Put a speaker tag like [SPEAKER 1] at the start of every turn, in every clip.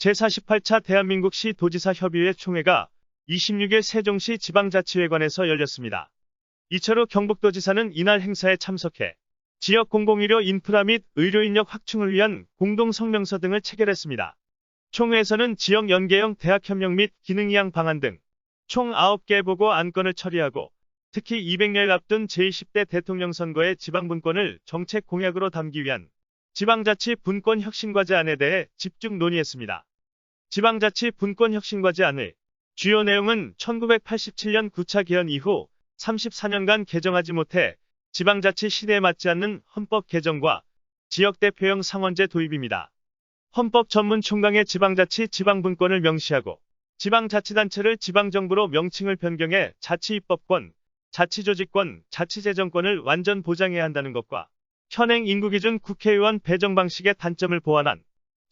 [SPEAKER 1] 제48차 대한민국 시 도지사 협의회 총회가 26일 세종시 지방자치회관에서 열렸습니다. 이철우 경북도지사는 이날 행사에 참석해 지역 공공의료 인프라 및 의료 인력 확충을 위한 공동성명서 등을 체결했습니다. 총회에서는 지역 연계형 대학협력 및 기능이양 방안 등 총 9개 보고 안건을 처리하고 특히 200일 앞둔 제20대 대통령 선거의 지방분권을 정책 공약으로 담기 위한 지방자치 분권 혁신과제안에 대해 집중 논의했습니다. 지방자치 분권 혁신과제안의 주요 내용은 1987년 9차 개헌 이후 34년간 개정하지 못해 지방자치 시대에 맞지 않는 헌법 개정과 지역대표형 상원제 도입입니다. 헌법 전문 총강의 지방자치 지방분권을 명시하고 지방자치단체를 지방정부로 명칭을 변경해 자치입법권, 자치조직권, 자치재정권을 완전 보장해야 한다는 것과 현행 인구기준 국회의원 배정 방식의 단점을 보완한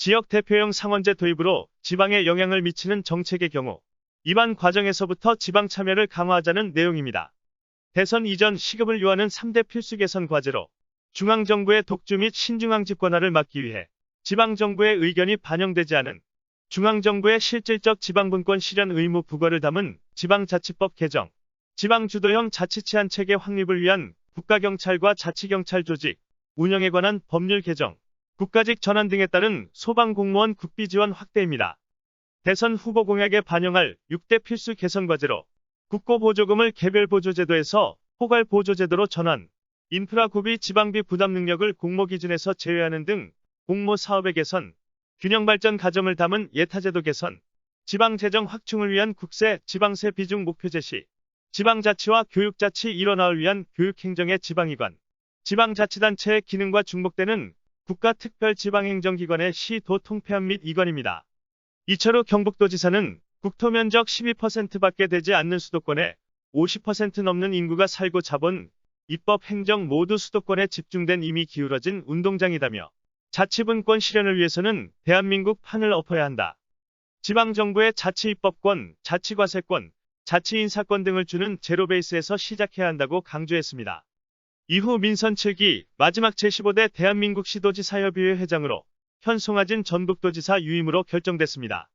[SPEAKER 1] 지역 대표형 상원제 도입으로 지방에 영향을 미치는 정책의 경우 입안 과정에서부터 지방 참여를 강화하자는 내용입니다. 대선 이전 시급을 요하는 3대 필수 개선 과제로 중앙정부의 독주 및 신중앙 집권화를 막기 위해 지방정부의 의견이 반영되지 않은 중앙정부의 실질적 지방분권 실현 의무 부과를 담은 지방자치법 개정, 지방주도형 자치치안 체계 확립을 위한 국가경찰과 자치경찰 조직, 운영에 관한 법률 개정, 국가직 전환 등에 따른 소방공무원 국비 지원 확대입니다. 대선 후보 공약에 반영할 6대 필수 개선 과제로 국고보조금을 개별보조제도에서 포괄보조제도로 전환, 인프라 구비 지방비 부담 능력을 공모 기준에서 제외하는 등 공모 사업의 개선, 균형 발전 가정을 담은 예타제도 개선, 지방 재정 확충을 위한 국세, 지방세 비중 목표 제시, 지방자치와 교육자치 일원화를 위한 교육행정의 지방이관, 지방자치단체의 기능과 중복되는 국가특별지방행정기관의 시도 통폐합 및 이관입니다. 이철우 경북도지사는 국토면적 12%밖에 되지 않는 수도권에 50% 넘는 인구가 살고 자본, 입법, 행정 모두 수도권에 집중된 이미 기울어진 운동장이다며 자치분권 실현을 위해서는 대한민국 판을 엎어야 한다. 지방정부의 자치입법권, 자치과세권, 자치인사권 등을 주는 제로베이스에서 시작해야 한다고 강조했습니다. 이후 민선 7기 마지막 제15대 대한민국 시도지사협의회 회장으로 현 송하진 전북도지사 유임으로 결정됐습니다.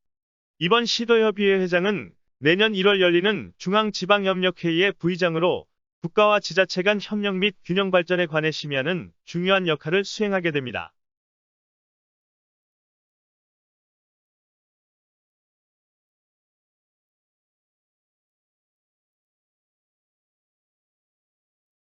[SPEAKER 1] 이번 시도협의회 회장은 내년 1월 열리는 중앙지방협력회의의 부의장으로 국가와 지자체 간 협력 및 균형 발전에 관해 심의하는 중요한 역할을 수행하게 됩니다.